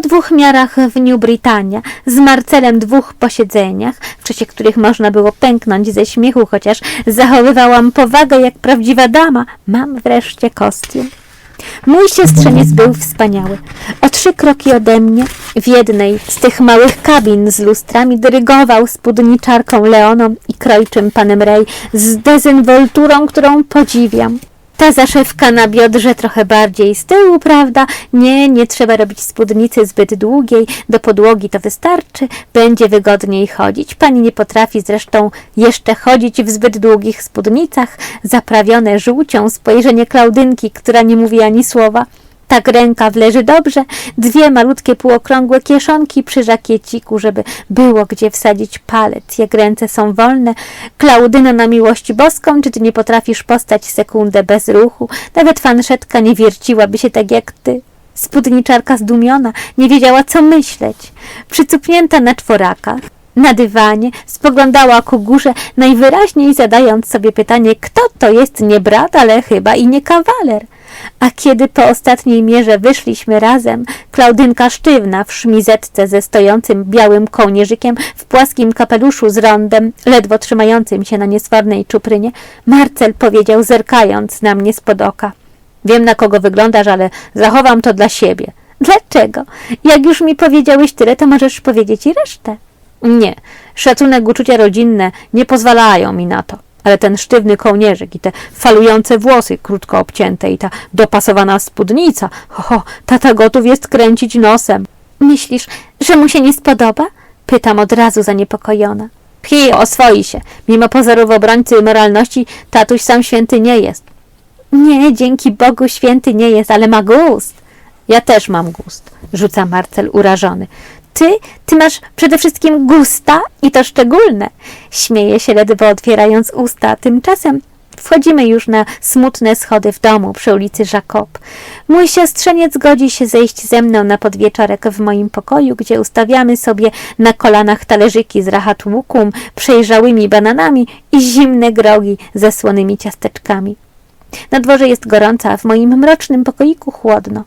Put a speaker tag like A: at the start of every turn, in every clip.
A: dwóch miarach w New Britannia, z Marcelem dwóch posiedzeniach, w czasie których można było pęknąć ze śmiechu, chociaż zachowywałam powagę jak prawdziwa dama. Mam wreszcie kostium. Mój siostrzeniec był wspaniały. O trzy kroki ode mnie, w jednej z tych małych kabin z lustrami, dyrygował spódniczarką Leoną i krojczym panem Ray z dezynwolturą, którą podziwiam. Ta zaszewka na biodrze trochę bardziej z tyłu, prawda? Nie, nie trzeba robić spódnicy zbyt długiej, do podłogi to wystarczy, będzie wygodniej chodzić. Pani nie potrafi zresztą jeszcze chodzić w zbyt długich spódnicach, zaprawione żółcią spojrzenie Klaudynki, która nie mówi ani słowa. Tak rękaw leży dobrze, dwie malutkie półokrągłe kieszonki przy żakieciku, żeby było gdzie wsadzić palec. Jak ręce są wolne, Klaudyno na miłość boską, czy ty nie potrafisz postać sekundę bez ruchu? Nawet fanszetka nie wierciłaby się tak jak ty. Spódniczarka zdumiona, nie wiedziała co myśleć. Przycupnięta na czworakach, na dywanie, spoglądała ku górze, najwyraźniej zadając sobie pytanie, kto to jest nie brat, ale chyba i nie kawaler. A kiedy po ostatniej mierze wyszliśmy razem, Klaudynka sztywna w szmizetce ze stojącym białym kołnierzykiem, w płaskim kapeluszu z rondem, ledwo trzymającym się na niesfornej czuprynie, Marcel powiedział, zerkając na mnie spod oka. Wiem, na kogo wyglądasz, ale zachowam to dla siebie. Dlaczego? Jak już mi powiedziałeś tyle, to możesz powiedzieć i resztę. Nie, szacunek, uczucia rodzinne nie pozwalają mi na to. Ale ten sztywny kołnierzyk i te falujące włosy krótko obcięte i ta dopasowana spódnica, ho, ho, tata gotów jest kręcić nosem. Myślisz, że mu się nie spodoba? Pytam od razu zaniepokojona. Phi, oswoi się. Mimo pozorów obrońcy moralności, tatuś sam święty nie jest. Nie, dzięki Bogu święty nie jest, ale ma gust. Ja też mam gust, rzuca Marcel urażony. Ty, ty masz przede wszystkim gusta i to szczególne. Śmieje się ledwo otwierając usta. Tymczasem wchodzimy już na smutne schody w domu przy ulicy Jacob. Mój siostrzeniec godzi się zejść ze mną na podwieczorek w moim pokoju, gdzie ustawiamy sobie na kolanach talerzyki z rahat łukum, przejrzałymi bananami i zimne grogi ze słonymi ciasteczkami. Na dworze jest gorąco, a w moim mrocznym pokoiku chłodno.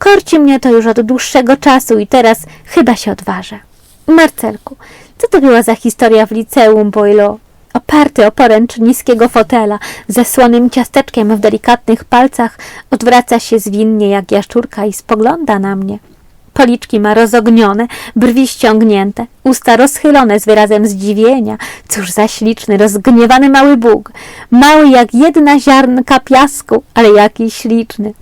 A: Korci mnie to już od dłuższego czasu i teraz chyba się odważę. Marcelku, co to była za historia w liceum Boilo? Oparty o poręcz niskiego fotela, ze słonym ciasteczkiem w delikatnych palcach, odwraca się zwinnie jak jaszczurka i spogląda na mnie. Policzki ma rozognione, brwi ściągnięte, usta rozchylone z wyrazem zdziwienia. Cóż za śliczny, rozgniewany mały Bóg. Mały jak jedna ziarnka piasku, ale jaki śliczny.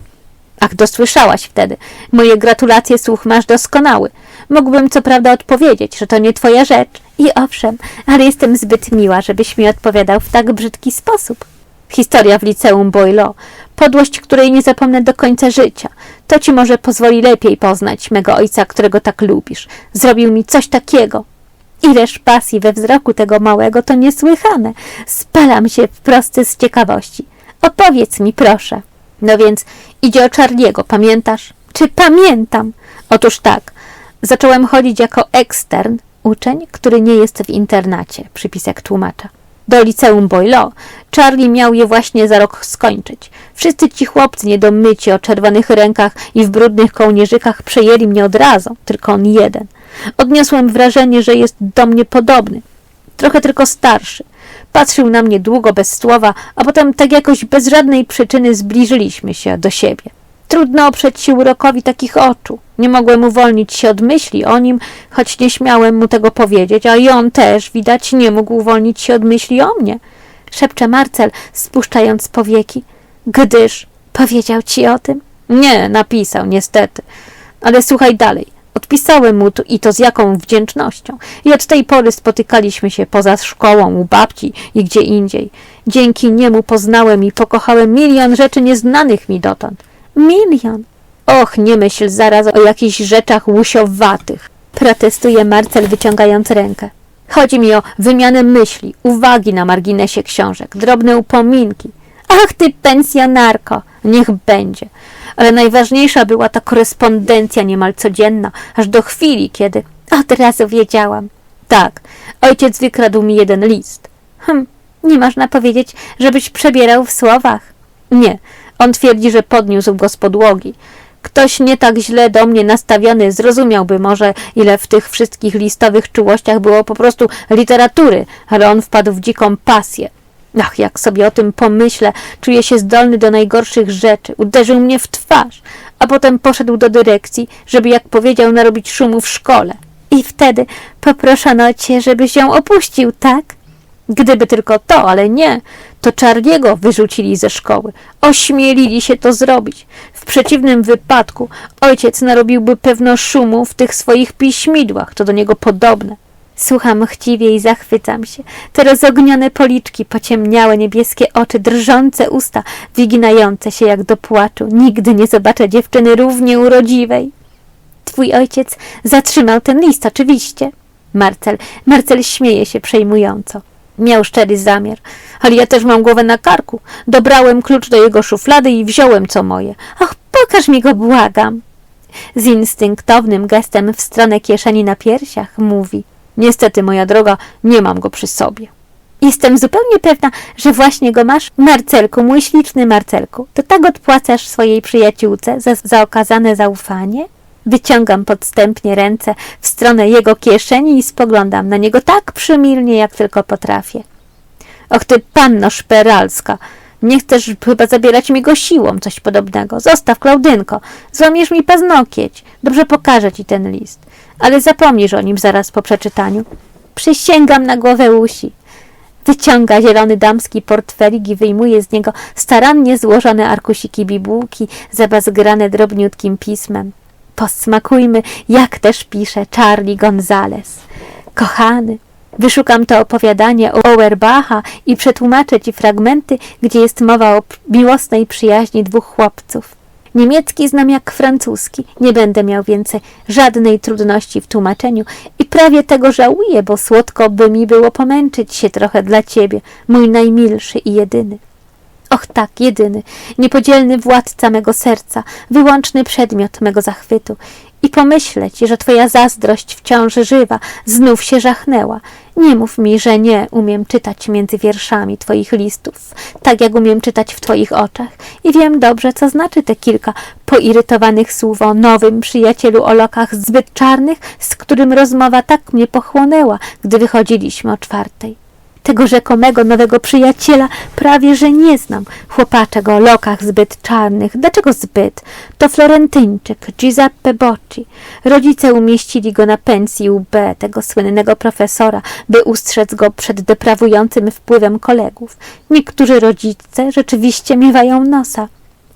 A: Ach, dosłyszałaś wtedy. Moje gratulacje, słuch masz doskonały. Mógłbym co prawda odpowiedzieć, że to nie twoja rzecz. I owszem, ale jestem zbyt miła, żebyś mi odpowiadał w tak brzydki sposób. Historia w liceum Boilo. Podłość, której nie zapomnę do końca życia. To ci może pozwoli lepiej poznać mego ojca, którego tak lubisz. Zrobił mi coś takiego. Ileż pasji we wzroku tego małego, to niesłychane. Spalam się wprost z ciekawości. Opowiedz mi, proszę. No więc idzie o Charliego, pamiętasz? Czy pamiętam? Otóż tak. Zacząłem chodzić jako ekstern, uczeń, który nie jest w internacie, przypisek tłumacza. Do liceum Boilo. Charlie miał je właśnie za rok skończyć. Wszyscy ci chłopcy niedomyci o czerwonych rękach i w brudnych kołnierzykach przejęli mnie od razu, tylko on jeden. Odniosłem wrażenie, że jest do mnie podobny. Trochę tylko starszy. Patrzył na mnie długo bez słowa, a potem tak jakoś bez żadnej przyczyny zbliżyliśmy się do siebie. Trudno oprzeć się urokowi takich oczu. Nie mogłem uwolnić się od myśli o nim, choć nie śmiałem mu tego powiedzieć, a i on też, widać, nie mógł uwolnić się od myśli o mnie. Szepcze Marcel, spuszczając powieki. Gdyż powiedział ci o tym? Nie, napisał, niestety. Ale słuchaj dalej. Odpisałem mu to, i to z jaką wdzięcznością. I od tej pory spotykaliśmy się poza szkołą, u babci i gdzie indziej. Dzięki niemu poznałem i pokochałem milion rzeczy nieznanych mi dotąd. Milion! Och, nie myśl zaraz o jakichś rzeczach łusiowatych. Protestuje Marcel, wyciągając rękę. Chodzi mi o wymianę myśli, uwagi na marginesie książek, drobne upominki. Ach, ty pensjonarko! Niech będzie. Ale najważniejsza była ta korespondencja niemal codzienna, aż do chwili, kiedy... Od razu wiedziałam. Tak, ojciec wykradł mi jeden list. Hm, nie można powiedzieć, żebyś przebierał w słowach. Nie, on twierdzi, że podniósł go z podłogi. Ktoś nie tak źle do mnie nastawiony zrozumiałby może, ile w tych wszystkich listowych czułościach było po prostu literatury, ale on wpadł w dziką pasję. Ach, jak sobie o tym pomyślę, czuję się zdolny do najgorszych rzeczy. Uderzył mnie w twarz, a potem poszedł do dyrekcji, żeby, jak powiedział, narobić szumu w szkole. I wtedy poproszono cię, żebyś ją opuścił, tak? Gdyby tylko to, ale nie, to Charliego wyrzucili ze szkoły. Ośmielili się to zrobić. W przeciwnym wypadku ojciec narobiłby pewno szumu w tych swoich piśmidłach, to do niego podobne. Słucham chciwie i zachwycam się. Te rozognione policzki, pociemniałe niebieskie oczy, drżące usta, wyginające się jak do płaczu. Nigdy nie zobaczę dziewczyny równie urodziwej. Twój ojciec zatrzymał ten list, oczywiście. Marcel, Marcel śmieje się przejmująco. Miał szczery zamiar, ale ja też mam głowę na karku. Dobrałem klucz do jego szuflady i wziąłem co moje. Ach, pokaż mi go, błagam. Z instynktownym gestem w stronę kieszeni na piersiach mówi. Niestety, moja droga, nie mam go przy sobie. Jestem zupełnie pewna, że właśnie go masz, Marcelku, mój śliczny Marcelku. To tak odpłacasz swojej przyjaciółce za, za okazane zaufanie? Wyciągam podstępnie ręce w stronę jego kieszeni i spoglądam na niego tak przymilnie, jak tylko potrafię. Och ty, panno szperalska, nie chcesz chyba zabierać mi go siłą, coś podobnego. Zostaw, Klaudynko, złamiesz mi paznokieć. Dobrze pokażę ci ten list, ale zapomnisz o nim zaraz po przeczytaniu. Przysięgam na głowę usi. Wyciąga zielony damski portfelik i wyjmuje z niego starannie złożone arkusiki bibułki, zabazgrane drobniutkim pismem. Posmakujmy, jak też pisze Charlie Gonzales. Kochany, wyszukam to opowiadanie o Auerbacha i przetłumaczę ci fragmenty, gdzie jest mowa o miłosnej przyjaźni dwóch chłopców. Niemiecki znam jak francuski. Nie będę miał więcej żadnej trudności w tłumaczeniu i prawie tego żałuję, bo słodko by mi było pomęczyć się trochę dla ciebie, mój najmilszy i jedyny. Och tak, jedyny, niepodzielny władca mego serca, wyłączny przedmiot mego zachwytu. I pomyśleć, że twoja zazdrość wciąż żywa, znów się żachnęła. Nie mów mi, że nie umiem czytać między wierszami twoich listów, tak jak umiem czytać w twoich oczach. I wiem dobrze, co znaczy te kilka poirytowanych słów o nowym przyjacielu o lokach zbyt czarnych, z którym rozmowa tak mnie pochłonęła, gdy wychodziliśmy o czwartej. Tego rzekomego nowego przyjaciela prawie że nie znam. Chłopaczek o lokach zbyt czarnych. Dlaczego zbyt? To Florentyńczyk, Giuseppe Bocci. Rodzice umieścili go na pensji UB, tego słynnego profesora, by ustrzec go przed deprawującym wpływem kolegów. Niektórzy rodzice rzeczywiście miewają nosa.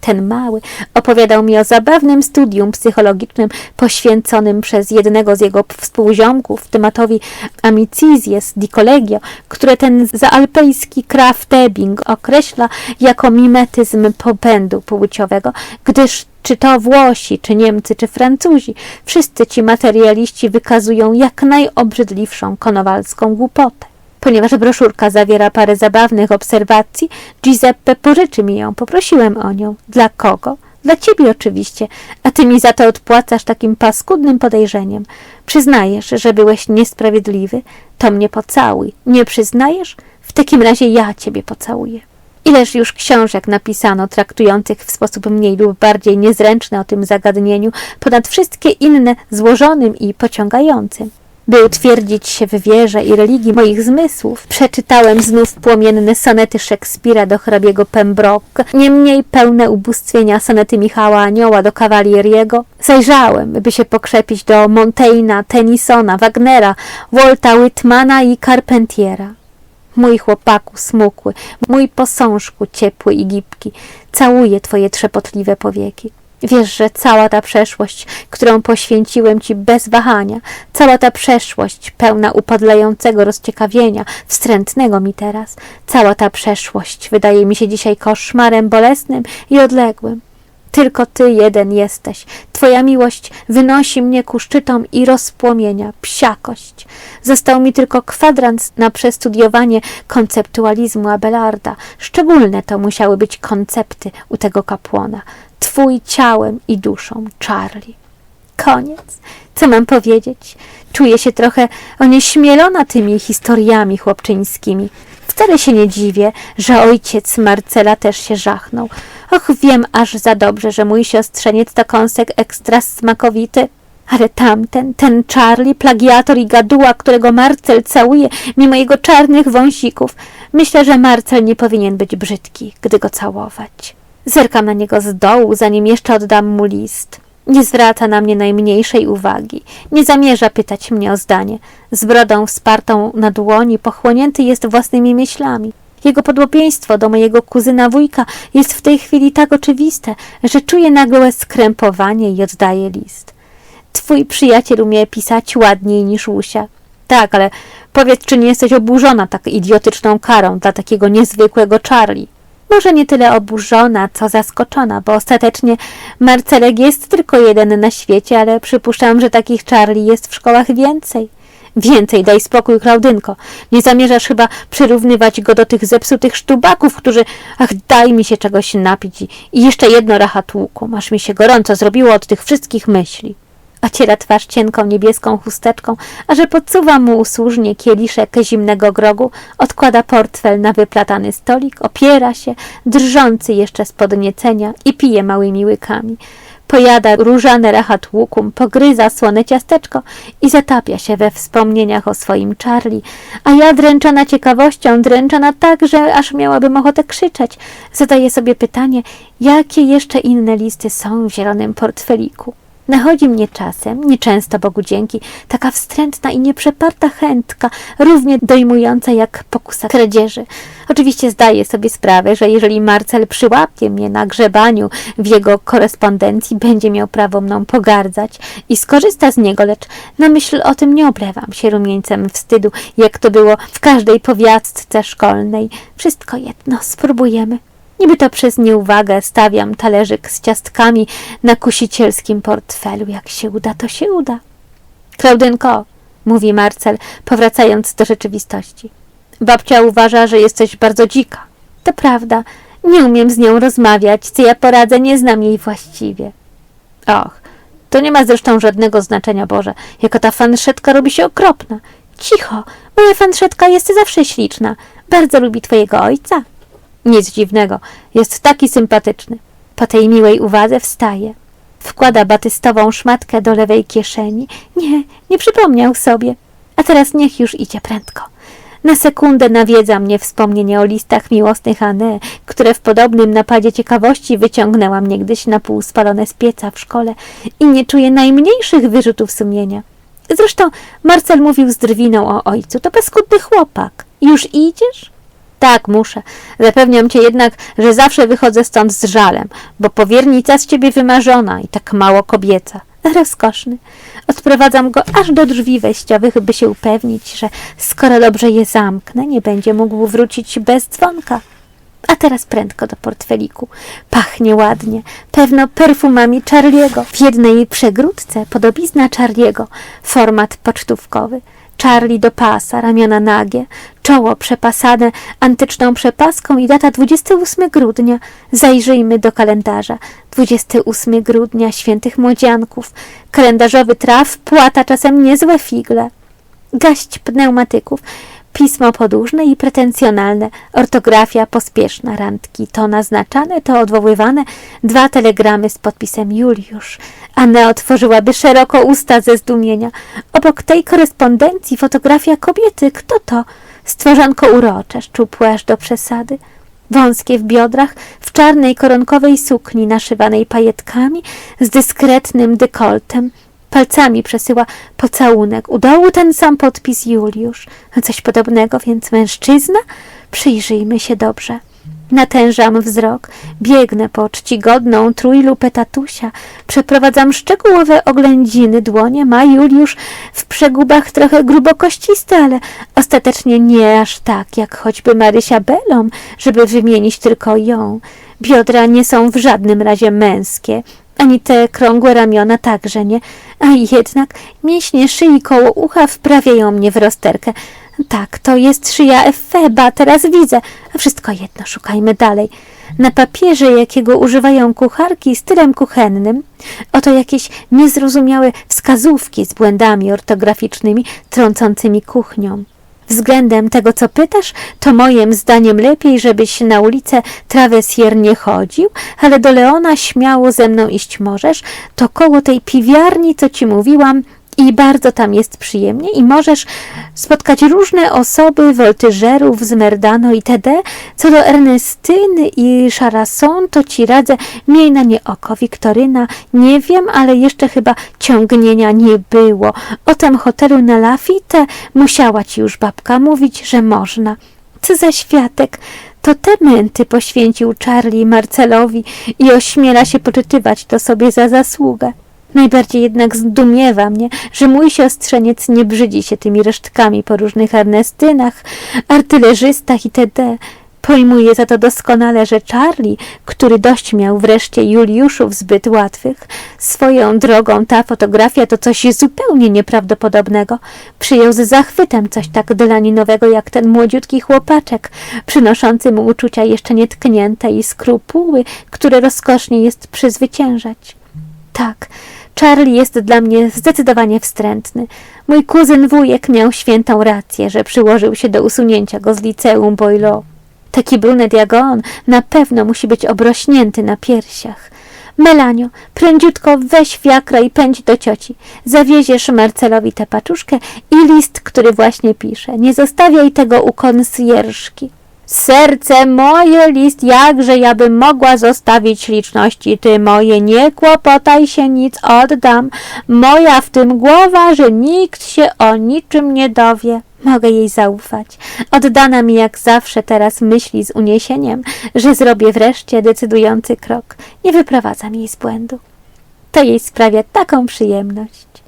A: Ten mały opowiadał mi o zabawnym studium psychologicznym poświęconym przez jednego z jego współziomków tematowi amicizjes di collegio, które ten zaalpejski Kraft-Ebing określa jako mimetyzm popędu płciowego, gdyż czy to Włosi, czy Niemcy, czy Francuzi, wszyscy ci materialiści wykazują jak najobrzydliwszą konowalską głupotę. Ponieważ broszurka zawiera parę zabawnych obserwacji, Giuseppe pożyczy mi ją. Poprosiłem o nią. Dla kogo? Dla ciebie oczywiście, a ty mi za to odpłacasz takim paskudnym podejrzeniem. Przyznajesz, że byłeś niesprawiedliwy? To mnie pocałuj. Nie przyznajesz? W takim razie ja ciebie pocałuję. Ileż już książek napisano traktujących w sposób mniej lub bardziej niezręczny o tym zagadnieniu, ponad wszystkie inne złożonym i pociągającym. By utwierdzić się w wierze i religii moich zmysłów, przeczytałem znów płomienne sonety Szekspira do hrabiego Pembroke, nie mniej pełne ubóstwienia sonety Michała Anioła do Cavalieriego. Zajrzałem, by się pokrzepić do Montaigne'a, Tennysona, Wagnera, Walta Whitmana i Carpentiera. Mój chłopaku smukły, mój posążku ciepły i gibki, całuję twoje trzepotliwe powieki. Wiesz, że cała ta przeszłość, którą poświęciłem Ci bez wahania, cała ta przeszłość pełna upadlającego rozciekawienia, wstrętnego mi teraz, cała ta przeszłość wydaje mi się dzisiaj koszmarem bolesnym i odległym. Tylko Ty jeden jesteś. Twoja miłość wynosi mnie ku szczytom i rozpłomienia. Psiakość. Został mi tylko kwadrans na przestudiowanie konceptualizmu Abelarda. Szczególne to musiały być koncepty u tego kapłana. Twój ciałem i duszą, Charlie. Koniec. Co mam powiedzieć? Czuję się trochę onieśmielona tymi historiami chłopczyńskimi. Wcale się nie dziwię, że ojciec Marcela też się żachnął. Och, wiem aż za dobrze, że mój siostrzeniec to kąsek ekstra smakowity. Ale tamten, ten Charlie, plagiator i gaduła, którego Marcel całuje mimo jego czarnych wąsików. Myślę, że Marcel nie powinien być brzydki, gdy go całować. Zerkam na niego z dołu, zanim jeszcze oddam mu list. Nie zwraca na mnie najmniejszej uwagi. Nie zamierza pytać mnie o zdanie. Z brodą wspartą na dłoni pochłonięty jest własnymi myślami. Jego podobieństwo do mojego kuzyna wujka jest w tej chwili tak oczywiste, że czuję nagłe skrępowanie i oddaję list. Twój przyjaciel umie pisać ładniej niż Łusia. Tak, ale powiedz, czy nie jesteś oburzona tak idiotyczną karą dla takiego niezwykłego Charlie? Może nie tyle oburzona, co zaskoczona, bo ostatecznie Marcelek jest tylko jeden na świecie, ale przypuszczam, że takich Charlie jest w szkołach więcej. Więcej, daj spokój, Klaudynko. Nie zamierzasz chyba przyrównywać go do tych zepsutych sztubaków, którzy... Ach, daj mi się czegoś napić i, jeszcze jedno racha tłuku. Aż mi się gorąco zrobiło od tych wszystkich myśli. Ociera twarz cienką niebieską chusteczką, a że podsuwa mu usłużnie kieliszek zimnego grogu, odkłada portfel na wyplatany stolik, opiera się, drżący jeszcze z podniecenia i pije małymi łykami. Pojada różane rachat łukum, pogryza słone ciasteczko i zatapia się we wspomnieniach o swoim Charlie, a ja dręczona ciekawością, dręczona tak, że aż miałabym ochotę krzyczeć, zadaję sobie pytanie, jakie jeszcze inne listy są w zielonym portfeliku. Nachodzi mnie czasem, nieczęsto Bogu dzięki, taka wstrętna i nieprzeparta chętka, równie dojmująca jak pokusa kradzieży. Oczywiście zdaję sobie sprawę, że jeżeli Marcel przyłapie mnie na grzebaniu w jego korespondencji, będzie miał prawo mną pogardzać i skorzysta z niego, lecz na myśl o tym nie oblewam się rumieńcem wstydu, jak to było w każdej powiastce szkolnej. Wszystko jedno, spróbujemy. Niby to przez nieuwagę stawiam talerzyk z ciastkami na kusicielskim portfelu. Jak się uda, to się uda. Klaudynko, mówi Marcel, powracając do rzeczywistości. Babcia uważa, że jesteś bardzo dzika. To prawda. Nie umiem z nią rozmawiać. Co ja poradzę, nie znam jej właściwie. Och, to nie ma zresztą żadnego znaczenia, Boże. Jako ta fanszetka robi się okropna. Cicho, moja fanszetka jest zawsze śliczna. Bardzo lubi twojego ojca. Nic dziwnego, jest taki sympatyczny. Po tej miłej uwadze wstaje. Wkłada batystową szmatkę do lewej kieszeni. Nie, nie przypomniał sobie. A teraz niech już idzie prędko. Na sekundę nawiedza mnie wspomnienie o listach miłosnych Anne, które w podobnym napadzie ciekawości wyciągnęłam niegdyś na pół spalone z pieca w szkole i nie czuję najmniejszych wyrzutów sumienia. Zresztą Marcel mówił z drwiną o ojcu. To paskudny chłopak. Już idziesz? Tak, muszę. Zapewniam cię jednak, że zawsze wychodzę stąd z żalem, bo powiernica z ciebie wymarzona i tak mało kobieca. Rozkoszny. Odprowadzam go aż do drzwi wejściowych, by się upewnić, że skoro dobrze je zamknę, nie będzie mógł wrócić bez dzwonka. A teraz prędko do portfeliku. Pachnie ładnie, pewno perfumami Charliego. W jednej przegródce podobizna Charliego, format pocztówkowy. Charlie do pasa, ramiona nagie, czoło przepasane antyczną przepaską i data 28 grudnia. Zajrzyjmy do kalendarza. 28 grudnia świętych młodzianków. Kalendarzowy traf płata czasem niezłe figle. Gaść pneumatyków. Pismo podłużne i pretensjonalne, ortografia pospieszna, randki to naznaczane, to odwoływane, dwa telegramy z podpisem Juliusz. Anna otworzyłaby szeroko usta ze zdumienia. Obok tej korespondencji fotografia kobiety. Kto to? Stworzonko urocze, szczupłe aż do przesady. Wąskie w biodrach, w czarnej koronkowej sukni naszywanej pajetkami, z dyskretnym dekoltem. Palcami przesyła pocałunek. U dołu ten sam podpis Juliusz. Coś podobnego, więc mężczyzna? Przyjrzyjmy się dobrze. Natężam wzrok, biegnę po czcigodną trójlupę tatusia, przeprowadzam szczegółowe oględziny, dłonie ma Juliusz w przegubach trochę grubokościste, ale ostatecznie nie aż tak, jak choćby Marysia Belom, żeby wymienić tylko ją. Biodra nie są w żadnym razie męskie, ani te krągłe ramiona także nie, a jednak mięśnie szyi koło ucha wprawiają mnie w rozterkę. Tak, to jest szyja Efeba, teraz widzę. Wszystko jedno, szukajmy dalej. Na papierze, jakiego używają kucharki stylem kuchennym, oto jakieś niezrozumiałe wskazówki z błędami ortograficznymi trącącymi kuchnią. Względem tego, co pytasz, to moim zdaniem lepiej, żebyś na ulicę Travesier nie chodził, ale do Leona śmiało ze mną iść możesz, to koło tej piwiarni, co ci mówiłam, i bardzo tam jest przyjemnie i możesz spotkać różne osoby, woltyżerów z Merdano itd. Co do Ernestyny i Szarason, to ci radzę, miej na nie oko. Wiktoryna, nie wiem, ale jeszcze chyba ciągnienia nie było. O tym hotelu na Lafite musiała ci już babka mówić, że można. Co za światek! To te męty poświęcił Charlie Marcelowi i ośmiela się poczytywać to sobie za zasługę. Najbardziej jednak zdumiewa mnie, że mój siostrzeniec nie brzydzi się tymi resztkami po różnych Ernestynach, artylerzystach itd. Pojmuje za to doskonale, że Charlie, który dość miał wreszcie Juliuszów zbyt łatwych, swoją drogą ta fotografia to coś zupełnie nieprawdopodobnego. Przyjął z zachwytem coś tak delaninowego jak ten młodziutki chłopaczek, przynoszący mu uczucia jeszcze nietknięte i skrupuły, które rozkosznie jest przezwyciężać. Tak, Charlie jest dla mnie zdecydowanie wstrętny. Mój kuzyn wujek miał świętą rację, że przyłożył się do usunięcia go z liceum Boileau. Taki brunet jak on na pewno musi być obrośnięty na piersiach. Melanio, prędziutko weź fiakra i pędź do cioci. Zawieziesz Marcelowi tę paczuszkę i list, który właśnie pisze. Nie zostawiaj tego u konsjerżki. Serce moje, list, jakże ja bym mogła zostawić liczności ty moje, nie kłopotaj się, nic oddam. Moja w tym głowa, że nikt się o niczym nie dowie. Mogę jej zaufać. Oddana mi jak zawsze teraz myśli z uniesieniem, że zrobię wreszcie decydujący krok. Nie wyprowadzam jej z błędu. To jej sprawia taką przyjemność.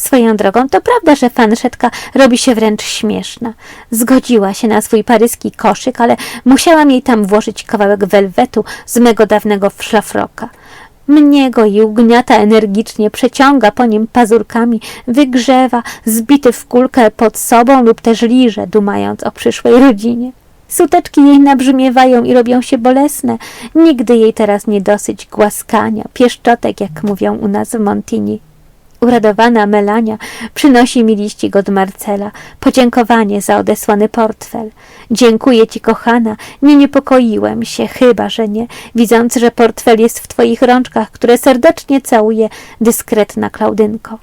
A: Swoją drogą, to prawda, że fanszetka robi się wręcz śmieszna. Zgodziła się na swój paryski koszyk, ale musiałam jej tam włożyć kawałek welwetu z mego dawnego szlafroka. Mnie go i ugniata energicznie, przeciąga po nim pazurkami, wygrzewa, zbity w kulkę pod sobą lub też liże, dumając o przyszłej rodzinie. Suteczki jej nabrzmiewają i robią się bolesne. Nigdy jej teraz nie dosyć głaskania, pieszczotek, jak mówią u nas w Montini. Uradowana Melania przynosi mi liścik od Marcela, podziękowanie za odesłany portfel. Dziękuję ci, kochana, nie niepokoiłem się, chyba że nie, widząc, że portfel jest w twoich rączkach, które serdecznie całuje dyskretna Klaudynko.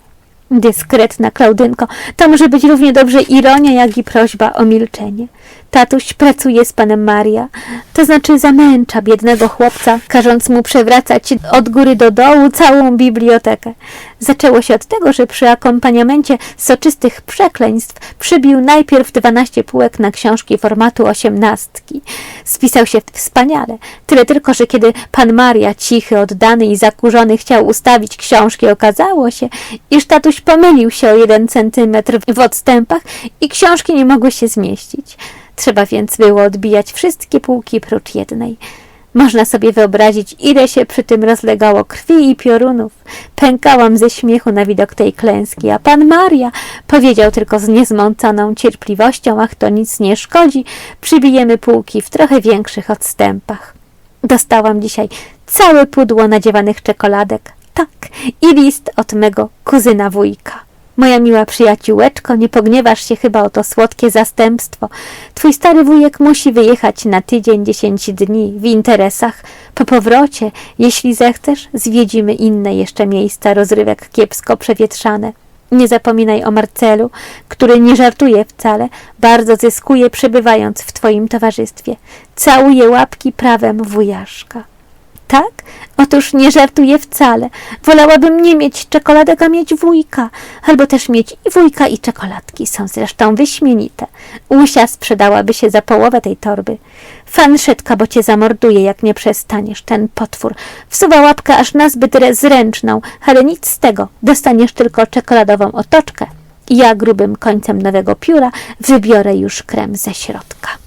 A: Dyskretna Klaudynko, to może być równie dobrze ironia, jak i prośba o milczenie. Tatuś pracuje z panem Maria, to znaczy zamęcza biednego chłopca, każąc mu przewracać od góry do dołu całą bibliotekę. Zaczęło się od tego, że przy akompaniamencie soczystych przekleństw przybił najpierw dwanaście półek na książki formatu osiemnastki. Spisał się wspaniale, tyle tylko, że kiedy pan Maria, cichy, oddany i zakurzony, chciał ustawić książki, okazało się, iż tatuś pomylił się o jeden centymetr w odstępach i książki nie mogły się zmieścić. Trzeba więc było odbijać wszystkie półki prócz jednej. Można sobie wyobrazić, ile się przy tym rozlegało krwi i piorunów. Pękałam ze śmiechu na widok tej klęski, a pan Maria powiedział tylko z niezmąconą cierpliwością, ach to nic nie szkodzi, przybijemy półki w trochę większych odstępach. Dostałam dzisiaj całe pudło nadziewanych czekoladek, tak, i list od mego kuzyna wujka. Moja miła przyjaciółeczko, nie pogniewasz się chyba o to słodkie zastępstwo. Twój stary wujek musi wyjechać na tydzień, dziesięć dni w interesach. Po powrocie, jeśli zechcesz, zwiedzimy inne jeszcze miejsca rozrywek kiepsko przewietrzane. Nie zapominaj o Marcelu, który nie żartuje wcale, bardzo zyskuje przebywając w twoim towarzystwie. Całuje łapki prawem wujaszka. Tak? Otóż nie żartuję wcale. Wolałabym nie mieć czekoladek, a mieć wujka. Albo też mieć i wujka, i czekoladki. Są zresztą wyśmienite. Usia sprzedałaby się za połowę tej torby. Fanszetka, bo cię zamorduje, jak nie przestaniesz. Ten potwór wsuwa łapkę aż nazbyt zręczną, ale nic z tego. Dostaniesz tylko czekoladową otoczkę. Ja grubym końcem nowego pióra wybiorę już krem ze środka.